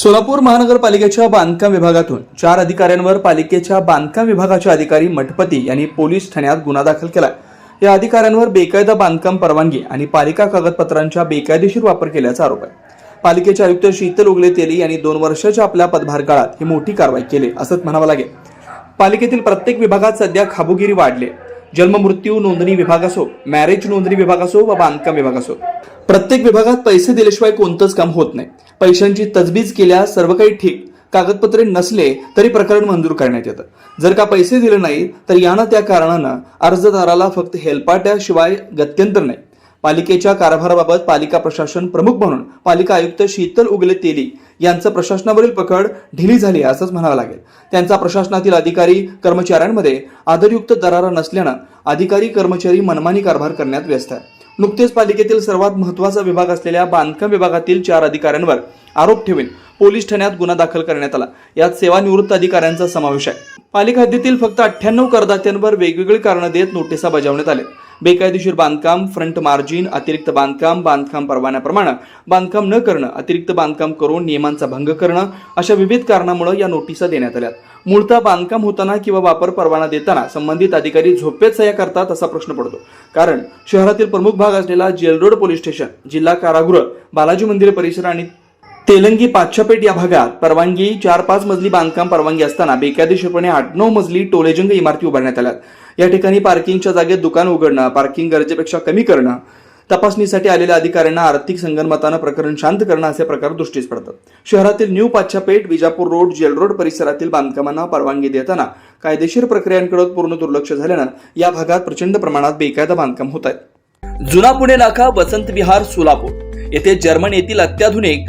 सोलापूर महानगरपालिकेच्या बांधकाम विभागातून चार अधिकाऱ्यांवर पालिकेच्या बांधकाम विभागाचे अधिकारी मठपती यांनी पोलीस ठाण्यात गुन्हा दाखल केला. या अधिकाऱ्यांवर बेकायदा बांधकाम परवानगी आणि पालिका कागदपत्रांचा बेकायदेशीर वापर केल्याचा आरोप आहे. पालिकेचे आयुक्त शीतल उगले तेली यांनी दोन वर्षाच्या आपल्या पदभार काळात ही मोठी कारवाई केली असंच म्हणावं लागेल. पालिकेतील प्रत्येक विभागात सध्या खाबुगिरी वाढले जन्म मृत्यू नोंदणी विभाग असो मॅरेज नोंदणी विभाग असो व बांधकाम विभाग असो. प्रत्येक विभागात पैसे दिल्याशिवाय कोणतंच काम होत नाही. पैशांची तजबीज केल्यास सर्व काही ठीक कागदपत्रे नसले तरी प्रकरण मंजूर करण्यात येतं. जर का पैसे दिले नाही तर यानं त्या कारणानं अर्जदाराला फक्त हेलपाट्याशिवाय गत्यंतर नाही. पालिकेच्या कारभाराबाबत पालिका प्रशासन प्रमुख म्हणून पालिका आयुक्त शीतल उगले तेली यांचं प्रशासनावरील पकड ढिली झाली असंच म्हणावं लागेल. त्यांचा प्रशासनातील अधिकारी कर्मचाऱ्यांमध्ये आदरयुक्त दरारा नसल्यानं अधिकारी कर्मचारी मनमानी कारभार करण्यात व्यस्त आहे नुकतेच पालिकेतील सर्वात महत्त्वाचा विभाग असलेल्या बांधकाम विभागातील चार अधिकाऱ्यांवर आरोप ठेवून पोलीस ठाण्यात गुन्हा दाखल करण्यात आला. यात सेवानिवृत्त अधिकाऱ्यांचा समावेश आहे. पालिका हद्दीतील फक्त अठ्ठ्याण्णव करदात्यांवर वेगवेगळी कारणं देत नोटिसा बजावण्यात आल्या. बेकायदेशीर बांधकाम फ्रंट मार्जिन अतिरिक्त बांधकाम बांधकाम परवान्याप्रमाणे. बांधकाम न करणं अतिरिक्त बांधकाम करून नियमांचा भंग करणं अशा विविध कारणामुळे या नोटिसा देण्यात आल्यात. मूळतः बांधकाम होताना किंवा वापर परवाना देताना संबंधित अधिकारी झोपेत सह्या करतात असा प्रश्न पडतो. कारण शहरातील प्रमुख भाग असलेला जेलरोड पोलीस स्टेशन जिल्हा कारागृह बालाजी मंदिर परिसर आणि तेलंगी पाचशापेठ या भागात परवानगी चार पाच मजली बांधकाम परवानगी असताना बेकायदेशीरपणे आठ नऊ मजली टोलेजंग इमारती उभारण्यात आल्या या ठिकाणी पार्किंगच्या जागेत दुकान उघडणं पार्किंग गरजेपेक्षा कमी करणं तपासणीसाठी आलेल्या अधिकाऱ्यांना आर्थिक संगनमतानं प्रकरण शांत करणं असे प्रकार दृष्टीस पडतात. शहरातील new Pachshapeth Vijapur road jail road परिसरातील बांधकामांना परवानगी देताना कायदेशीर प्रक्रियांकडे पूर्ण दुर्लक्ष झाल्यानं या भागात प्रचंड प्रमाणात बेकायदा बांधकाम होत आहेत जुना पुणे नाका वसंत विहार सोलापूर. येथे जर्मन येथील अत्याधुनिक